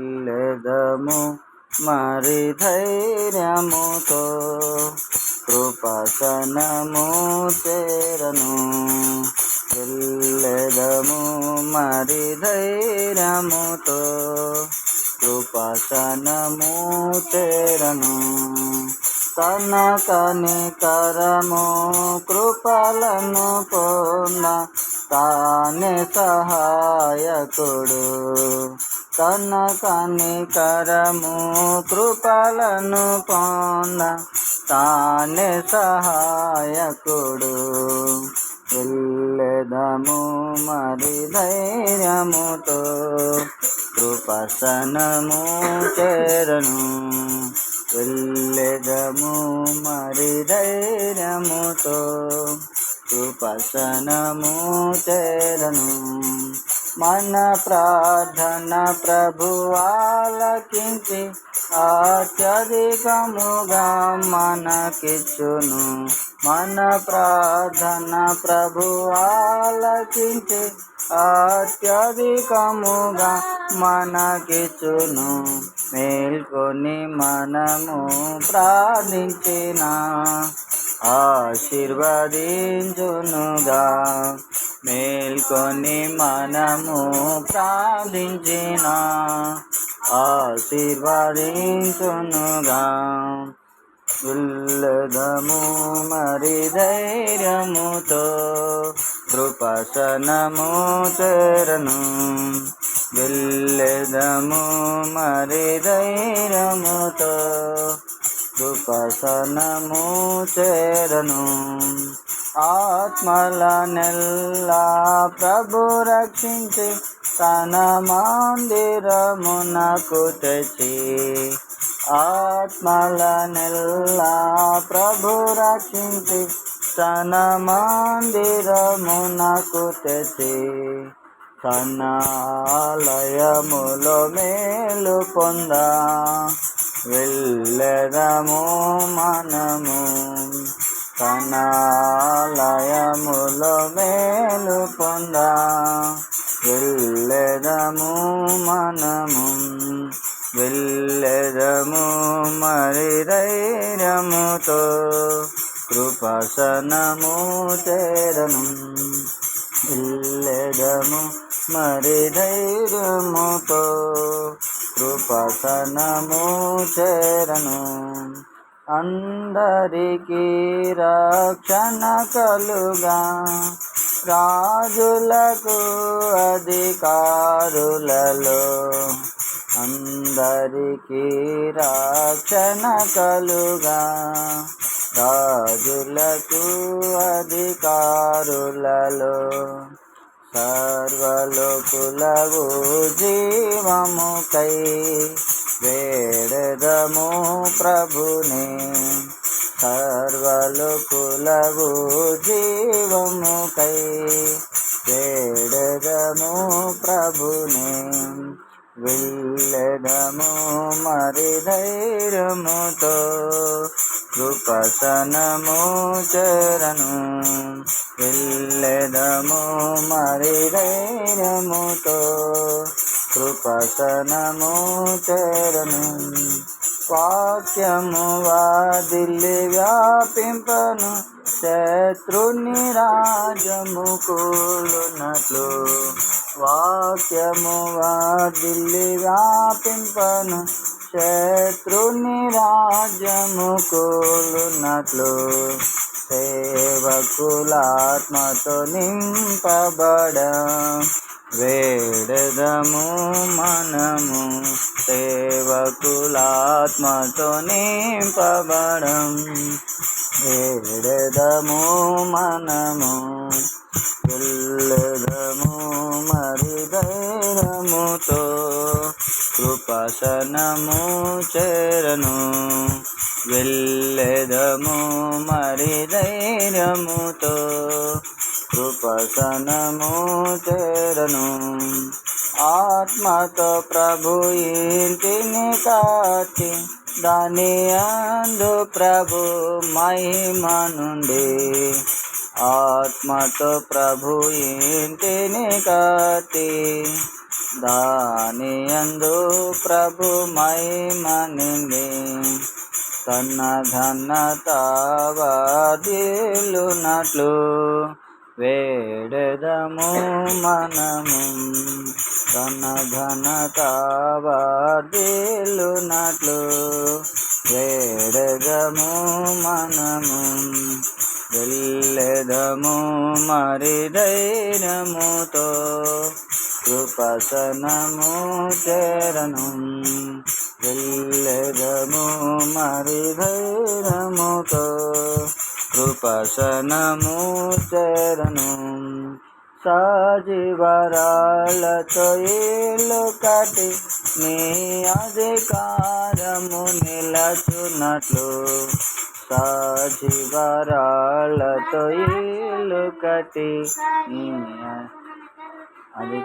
లేదము మరి ధైర్యముతో కృపసనము చేరను. వెళ్ళదము మరి ధైర్యముతో కృపసనము చేరను. తన కనికరము కృపలను పొంద తానే సహాయకుడు. తన కనికరము కృపలను పొంద తానే సహాయకుడు. వెళ్ళెదము మరి ధైర్యముతో కృపసనము చేరను. వెళ్ళెదము మరి ధైర్యముతో కృపసనము చేరను. మన ప్రార్థన ప్రభువాలకించి అత్యధికముగా మనకిచ్చును మన ప్రార్థన ప్రభువాలకించి అత్యధికముగా మనకిచ్చును మేల్కొని మనము ప్రార్థించిన ఆశీర్వదించునుగా. మేల్కొని మనము ప్రార్థించిన ఆశీర్వదించునుగా. ఉల్లదము మరి ధైర్యముతో కృపసనము చేరను. వెళ్ళదము మరి ధైర్యముతో కృపసనము చేరను. ఆత్మల నెల్లా ప్రభు రక్షించి తన మందిరమునకు తెచ్చి ఆత్మల నెల్లా ప్రభు రక్షించి తన మందిరమునకు తెచ్చి తన ఆలయములో మేలు పొందా. వెళ్ళదము మనము కనాలయములో మేలు పొందా. వెళ్ళదము మనము వెళ్ళదము మరి ధైర్యముతో కృపసనము చేరను. వెళ్ళదము మరి ధైర్యముతో కృపసనము చేరను. అందరికీ రక్షణ కలుగా. రాజులకు అధికారులలో అందరికీ రక్షణ కలుగా. రాజులకు అధికారులలో సర్వలోకులవు జీవముకై వేడదము ప్రభుని. సర్వలోకులవు జీవముకై వేడదము ప్రభుని. వెళ్ళదము మరి ధైర్యముతో కృపసనము చరను. వెళ్ళదము మరి ధైర్యముతో కృపసనము చేరను. వాక్యము వాదిల్లి వ్యాపింపను శత్రుని రాజము కూలునట్లు. వాక్యము వాదిల్లి వ్యాపింపను శత్రుని రాజము కూలునట్లు. సేవకులాత్మతో నింపబడ వేడదము మనము సేవకులాత్మతో నింపబడం వేడదము మనము వెళ్ళదము మరి ధైర్యముతో కృపసనము చేరను. వెళ్ళెదము మరి ధైర్యముతో కృపసనము చేరను. ఆత్మతో ప్రభు ఇంటిని కాచి దాని అందు ప్రభు మహిమ నుండి. ఆత్మతో ప్రభు ఇంటిని కాచి దాని అందు ప్రభు మహిమ నిండి తన ఘనత వేడెదము మనము. కన్న ఘనత వర్ధిల్లునట్లు వేడెదము మనము. వెళ్ళెదము మరి ధైర్యముతో కృపసనము చేరను. వెళ్ళెదము మరి ధైర్యముతో కృపశనము చేరను సాజీవరాలతో ఇల్లు కట్టి నీ అధికారము నిలచున్నట్లు సాజీవరాలతో ఇల్లు కట్టి నీ అది